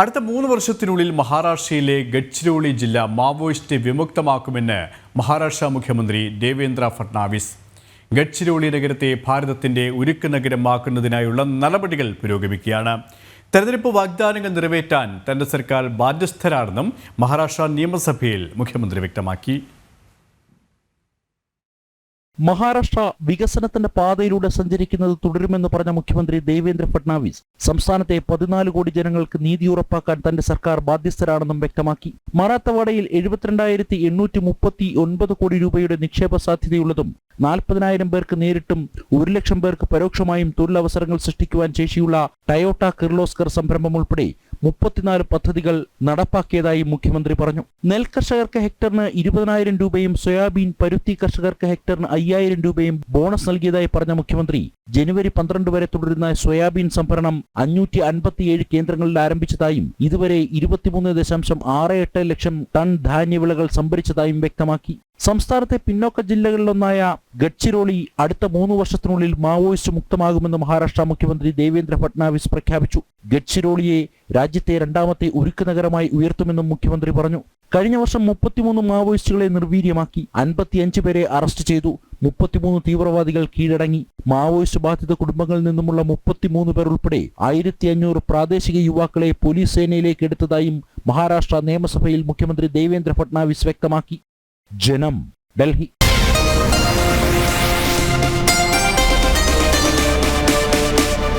അടുത്ത മൂന്ന് വർഷത്തിനുള്ളിൽ മഹാരാഷ്ട്രയിലെ ഗഡ്ചിരോളി ജില്ല മാവോയിസ്റ്റ് വിമുക്തമാക്കുമെന്ന് മഹാരാഷ്ട്ര മുഖ്യമന്ത്രി ദേവേന്ദ്ര ഫട്നാവിസ് ഗഡ്ചിരോളി നഗരത്തെ ഭാരതത്തിന്റെ ഉരുക്ക് നഗരമാക്കുന്നതിനായുള്ള നടപടികൾ പുരോഗമിക്കുകയാണ്. തെരഞ്ഞെടുപ്പ് വാഗ്ദാനങ്ങൾ നിറവേറ്റാൻ തന്റെ സർക്കാർ ബാധ്യസ്ഥരാണെന്നും മഹാരാഷ്ട്ര നിയമസഭയിൽ മുഖ്യമന്ത്രി വ്യക്തമാക്കി. മഹാരാഷ്ട്ര വികസനത്തിന്റെ പാതയിലൂടെ സഞ്ചരിക്കുന്നത് തുടരുമെന്ന് പറഞ്ഞ മുഖ്യമന്ത്രി ദേവേന്ദ്ര ഫഡ്നാവിസ് സംസ്ഥാനത്തെ പതിനാല് കോടി ജനങ്ങൾക്ക് നീതി ഉറപ്പാക്കാൻ തന്റെ സർക്കാർ ബാധ്യസ്ഥരാണെന്നും വ്യക്തമാക്കി. മറാത്തവാഡയിൽ എഴുപത്തിരണ്ടായിരത്തി എണ്ണൂറ്റി മുപ്പത്തി ഒൻപത് കോടി രൂപയുടെ നിക്ഷേപ സാധ്യതയുള്ളതും നാൽപ്പതിനായിരം പേർക്ക് നേരിട്ടും ഒരു ലക്ഷം പേർക്ക് പരോക്ഷമായും തൊഴിലവസരങ്ങൾ സൃഷ്ടിക്കുവാൻ ശേഷിയുള്ള ടയോട്ട കിർലോസ്കർ സംരംഭം ഉൾപ്പെടെ മുപ്പത്തിനാല് പദ്ധതികൾ നടപ്പാക്കിയതായി മുഖ്യമന്ത്രി പറഞ്ഞു. നെൽകർഷകർക്ക് ഹെക്ടറിന് ഇരുപതിനായിരം രൂപയും സോയാബീൻ പരുത്തി കർഷകർക്ക് ഹെക്ടറിന് അയ്യായിരം രൂപയും ബോണസ് നൽകിയതായി പറഞ്ഞ മുഖ്യമന്ത്രി ജനുവരി പന്ത്രണ്ട് വരെ തുടരുന്ന സോയാബീൻ സംഭരണം അഞ്ഞൂറ്റി അൻപത്തിയേഴ് കേന്ദ്രങ്ങളിൽ ആരംഭിച്ചതായും ഇതുവരെ ഇരുപത്തിമൂന്ന് ദശാംശം ആറ് എട്ട് ലക്ഷം ടൺ ധാന്യവിളകൾ സംഭരിച്ചതായും വ്യക്തമാക്കി. സംസ്ഥാനത്തെ പിന്നോക്ക ജില്ലകളിലൊന്നായ ഗഡ്ചിരോളി അടുത്ത മൂന്ന് വർഷത്തിനുള്ളിൽ മാവോയിസ്റ്റ് മുക്തമാകുമെന്ന് മഹാരാഷ്ട്ര മുഖ്യമന്ത്രി ദേവേന്ദ്ര ഫട്നാവിസ് പ്രഖ്യാപിച്ചു. ഗഡ്ചിരോളിയെ രാജ്യത്തെ രണ്ടാമത്തെ ഉരുക്ക് നഗരമായി ഉയർത്തുമെന്നും മുഖ്യമന്ത്രി പറഞ്ഞു. കഴിഞ്ഞ വർഷം മുപ്പത്തിമൂന്ന് മാവോയിസ്റ്റുകളെ നിർവീര്യമാക്കി അൻപത്തിയഞ്ച് പേരെ അറസ്റ്റ് ചെയ്തു. മുപ്പത്തിമൂന്ന് തീവ്രവാദികൾ കീഴടങ്ങി. മാവോയിസ്റ്റ് ബാധിത കുടുംബങ്ങളിൽ നിന്നുമുള്ള മുപ്പത്തിമൂന്ന് പേർ ഉൾപ്പെടെ ആയിരത്തി അഞ്ഞൂറ് പ്രാദേശിക യുവാക്കളെ പോലീസ് സേനയിലേക്ക് എടുത്തതായും മഹാരാഷ്ട്ര നിയമസഭയിൽ മുഖ്യമന്ത്രി ദേവേന്ദ്ര ഫട്നാവിസ് വ്യക്തമാക്കി. ജനം ഡൽഹി